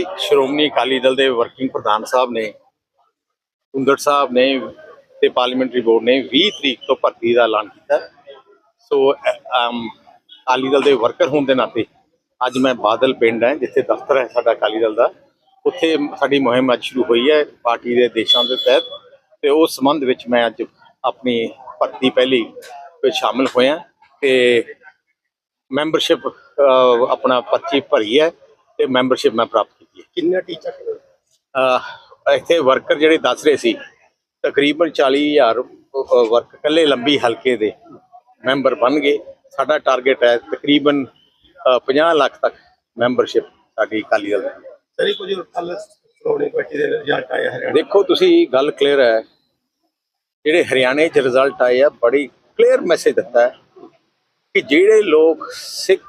ਸੀ ਸ਼੍ਰੋਮਣੀ ਅਕਾਲੀ ਦਲ ਦੇ ਵਰਕਿੰਗ ਪ੍ਰਧਾਨ ਸਾਹਿਬ ਨੇ ਕੁੰਦੜ ਸਾਹਿਬ ਨੇ ਤੇ ਪਾਰਲੀਮੈਂਟਰੀ ਬੋਰਡ ਨੇ 20 ਤਰੀਕ ਤੋਂ ਭਰਤੀ ਦਾ ਐਲਾਨ ਕੀਤਾ। ਸੋ ਅਕਾਲੀ ਦਲ ਦੇ ਵਰਕਰ ਹੋਣ ਦੇ ਨਾਤੇ ਅੱਜ ਮੈਂ ਬਾਦਲ ਪਿੰਡ ਹੈ, ਜਿੱਥੇ ਦਫ਼ਤਰ ਹੈ ਸਾਡਾ ਅਕਾਲੀ ਦਲ ਦਾ। ਉੱਥੇ ਸਾਡੀ ਮੁਹਿੰਮ ਅੱਜ ਸ਼ੁਰੂ ਹੋਈ ਹੈ ਪਾਰਟੀ ਦੇ ਦੇਸ਼ਾਂ ਦੇ ਤਹਿਤ ਤੇ ਉਸ ਸੰਬੰਧ ਵਿੱਚ ਮੈਂ ਅੱਜ ਆਪਣੀ ਭਰਤੀ ਪਹਿਲੀ ਵਿੱਚ ਸ਼ਾਮਲ ਹੋਇਆ ਤੇ ਮੈਂਬਰਸ਼ਿਪ ਆਪਣਾ ਪਰਚੀ ਭਰੀ ਹੈ। ਤੇ ਮੈਂਬਰਸ਼ਿਪ ਮੈਂ ਪ੍ਰਾਪਤ ਕੀਤੀ ਹੈ। ਕਿੰਨਾ ਟੀਚਾ ਅਹ ਇੱਥੇ ਵਰਕਰ ਜਿਹੜੇ ਦੱਸ ਰਹੇ ਸੀ ਤਕਰੀਬਨ 40000 ਵਰਕ ਕੱਲੇ ਲੰਬੀ ਹਲਕੇ ਦੇ ਮੈਂਬਰ ਬਣ ਗਏ। ਸਾਡਾ ਟਾਰਗੇਟ ਹੈ ਤਕਰੀਬਨ ਅਹ 50 ਲੱਖ ਤੱਕ ਮੈਂਬਰਸ਼ਿਪ ਸਾਡੀ ਅਕਾਲੀ ਦਲ ਦੀ। ਸਰੀ ਕੁਝ ਕੱਲ ਸ਼੍ਰੋਮਣੀ ਕਮੇਟੀ ਦੇ ਰਿਜ਼ਲਟ ਆਇਆ ਹਰਿਆਣਾ? ਦੇਖੋ ਤੁਸੀਂ ਗੱਲ ਕਲੀਅਰ ਹੈ। ਜਿਹੜੇ ਹਰਿਆਣੇ 'ਚ ਰਿਜ਼ਲਟ ਆਏ ਆ ਬੜੀ ਕਲੀਅਰ ਮੈਸੇਜ ਦਿੱਤਾ ਹੈ ਕਿ ਜਿਹੜੇ ਲੋਕ ਸਿੱਖ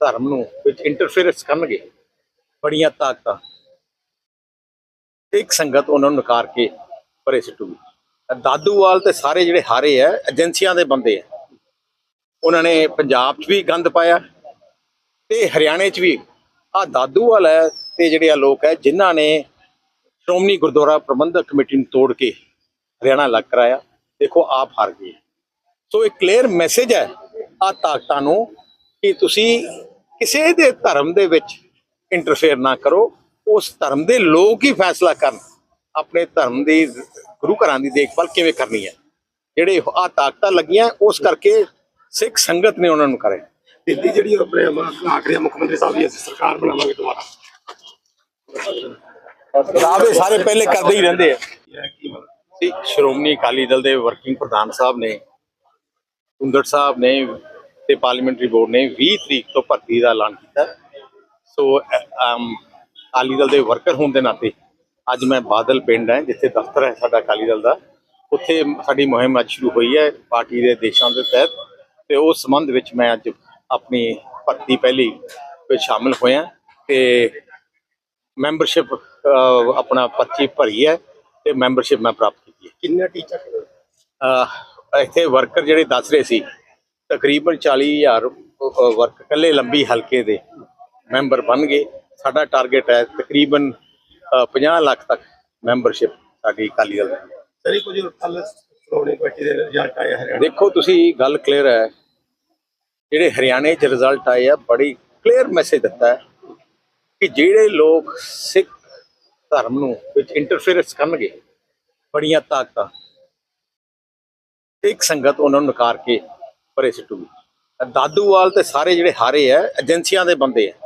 ਧਰਮ ਨੂੰ ਵਿੱਚ ਇੰਟਰਫੇਰੈਂਸ ਕਰਨਗੇ ਬੜੀਆਂ ਤਾਕਤਾਂ। ਇੱਕ ਸੰਗਤ ਉਹਨਾਂ ਨੂੰ ਨਕਾਰ ਕੇ ਪਰੇ ਸਿੱਟੂਗੀ। ਦਾਦੂਵਾਲ ਤੇ ਸਾਰੇ ਜਿਹੜੇ ਹਾਰੇ ਆ, ਏਜੰਸੀਆਂ ਦੇ ਬੰਦੇ ਆ। ਉਹਨਾਂ ਨੇ ਪੰਜਾਬ 'ਚ ਵੀ ਗੰਦ ਪਾਇਆ ਤੇ ਹਰਿਆਣੇ 'ਚ ਵੀ। ਆ ਦਾਦੂਵਾਲ ਹੈ ਤੇ ਜਿਹੜੇ ਆ ਲੋਕ ਹੈ, ਜਿਨ੍ਹਾਂ ਨੇ ਸ਼੍ਰੋਮਣੀ ਗੁਰਦੁਆਰਾ ਪ੍ਰਬੰਧਕ ਕਮੇਟੀ ਨੂੰ ਤੋੜ ਕੇ ਹਰਿਆਣਾ ਲੱਗ ਕਰਾਇਆ। ਦੇਖੋ, ਆਪ ਹਾਰ ਗਏ। ਸੋ ਇੱਕ ਕਲੀਅਰ ਮੈਸੇਜ ਹੈ ਆ ਤਾਕਤਾਂ ਨੂੰ ਕਿ ਤੁਸੀਂ ਕਿਸੇ ਦੇ ਧਰਮ ਦੇ ਵਿੱਚ ਇੰਟਰਫੇਅਰ ਨਾ ਕਰੋ ਉਸ ਧਰਮ ਦੇ ਲੋਕ ਹੀ ਫੈਸਲਾ ਕਰਨ। ਆਪਣੇ ਧਰਮ ਦੀ ਗੁਰੂ ਘਰਾਂ ਦੀ ਦੇਖਭਾਲ ਕਿਵੇਂ ਕਰਨੀ ਹੈ? ਜਿਹੜੇ ਆ ਤਾਕਤਾਂ ਲੱਗੀਆਂ ਉਸ ਕਰਕੇ ਸਿੱਖ ਸੰਗਤ ਨੇ ਉਹਨਾਂ ਨੂੰ ਕਰੇ ਦਿੱਲੀ ਜਿਹੜੀ ਆਪਣੇ ਆਖਰੀ ਮੁੱਖ ਮੰਤਰੀ ਸਾਹਿਬ ਦੀ ਅਸੀਂ ਸਰਕਾਰ ਬਣਾਵਾਂਗੇ ਦੁਬਾਰਾ। ਦਾਅਵੇ ਸਾਰੇ ਪਹਿਲੇ ਕਰਦੇ ਹੀ ਰਹਿੰਦੇ ਆ। ਇਹ ਕੀ ਮਤਲਬ ਸੀ ਸ਼੍ਰੋਮਣੀ ਅਕਾਲੀ ਦਲ ਦੇ ਵਰਕਿੰਗ ਪ੍ਰਧਾਨ ਸਾਹਿਬ ਨੇ ਕੁੰਦੜ ਸਾਹਿਬ ਨੇ ਤੇ ਪਾਰਲੀਮੈਂਟਰੀ ਬੋਰਡ ਨੇ 20 ਤਰੀਕ ਤੋਂ ਭਰਤੀ ਦਾ ਐਲਾਨ ਕੀਤਾ। ਸੋ ਅਮ, ਅਕਾਲੀ ਦਲ ਦੇ ਵਰਕਰ ਹੋਣ ਦੇ ਨਾਤੇ ਅੱਜ ਮੈਂ ਬਾਦਲ ਪਿੰਡ ਹੈ ਜਿੱਥੇ ਦਫ਼ਤਰ ਹੈ ਸਾਡਾ ਅਕਾਲੀ ਦਲ ਦਾ। ਉੱਥੇ ਸਾਡੀ ਮੁਹਿੰਮ ਅੱਜ ਸ਼ੁਰੂ ਹੋਈ ਹੈ ਪਾਰਟੀ ਦੇ ਦੇਸ਼ਾਂ ਦੇ ਤਹਿਤ ਤੇ ਉਸ ਸੰਬੰਧ ਵਿੱਚ ਮੈਂ ਅੱਜ ਆਪਣੀ ਭਰਤੀ ਪਹਿਲੀ ਵਿੱਚ ਸ਼ਾਮਲ ਹੋਇਆ ਤੇ ਮੈਂਬਰਸ਼ਿਪ ਆਪਣਾ ਪਰਚੀ ਭਰੀ ਹੈ ਤੇ ਮੈਂਬਰਸ਼ਿਪ ਮੈਂ ਪ੍ਰਾਪਤ ਕੀਤੀ ਹੈ। ਕਿੰਨਾ ਟੀਚਾ ਅਹ ਇੱਥੇ ਵਰਕਰ ਜਿਹੜੇ ਦੱਸ ਰਹੇ ਸੀ ਤਕਰੀਬਨ 40000 ਵਰਕ ਕੱਲੇ ਲੰਬੀ ਹਲਕੇ ਦੇ। ਮੈਂਬਰ ਬਣ ਗਏ। ਸਾਡਾ ਟਾਰਗੇਟ ਹੈ ਤਕਰੀਬਨ ਅਹ 50 ਲੱਖ ਤੱਕ ਮੈਂਬਰਸ਼ਿਪ ਸਾਡੀ ਅਕਾਲੀ ਦਲ ਦੀ। ਸਰੀ ਕੁਝ ਕੱਲ ਸ਼੍ਰੋਮਣੀ ਕਮੇਟੀ ਦੇ ਰਿਜ਼ਲਟ ਆਇਆ ਹਰਿਆਣਾ ਦੇਖੋ ਤੁਸੀਂ ਗੱਲ ਕਲੀਅਰ ਹੈ। ਜਿਹੜੇ ਹਰਿਆਣੇ 'ਚ ਰਿਜ਼ਲਟ ਆਏ ਆ ਬੜੀ ਕਲੀਅਰ ਮੈਸੇਜ ਦਿੱਤਾ ਹੈ ਕਿ ਜਿਹੜੇ ਲੋਕ ਸਿੱਖ ਧਰਮ ਨੂੰ ਵਿੱਚ ਇੰਟਰਫੇਰੈਂਸ ਕਰਨਗੇ ਬੜੀਆਂ ਤਾਕਤਾਂ ਇੱਕ ਸੰਗਤ ਉਹਨਾਂ ਨੂੰ ਨਕਾਰ ਕੇ ਪਰੇ ਸਿੱਟੂਗੀ। ਦਾਦੂਵਾਲ ਤੇ ਸਾਰੇ ਜਿਹੜੇ ਹਾਰੇ ਆ ਏਜੰਸੀਆਂ ਦੇ ਬੰਦੇ ਆ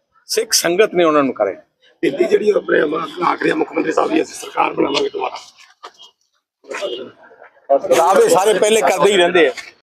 ਸਿੱਖ ਸੰਗਤ ਨੇ ਉਹਨਾਂ ਨੂੰ ਕਰੇ ਦਿੱਲੀ ਜਿਹੜੀ ਆਪਣੇ ਆਖਰੀ ਮੁੱਖ ਮੰਤਰੀ ਸਾਹਿਬ ਦੀ ਅਸੀਂ ਸਰਕਾਰ ਬਣਾਵਾਂਗੇ ਦੁਬਾਰਾ। ਦਾਅਵੇ ਸਾਰੇ ਪਹਿਲੇ ਕਰਦੇ ਹੀ ਰਹਿੰਦੇ ਆ।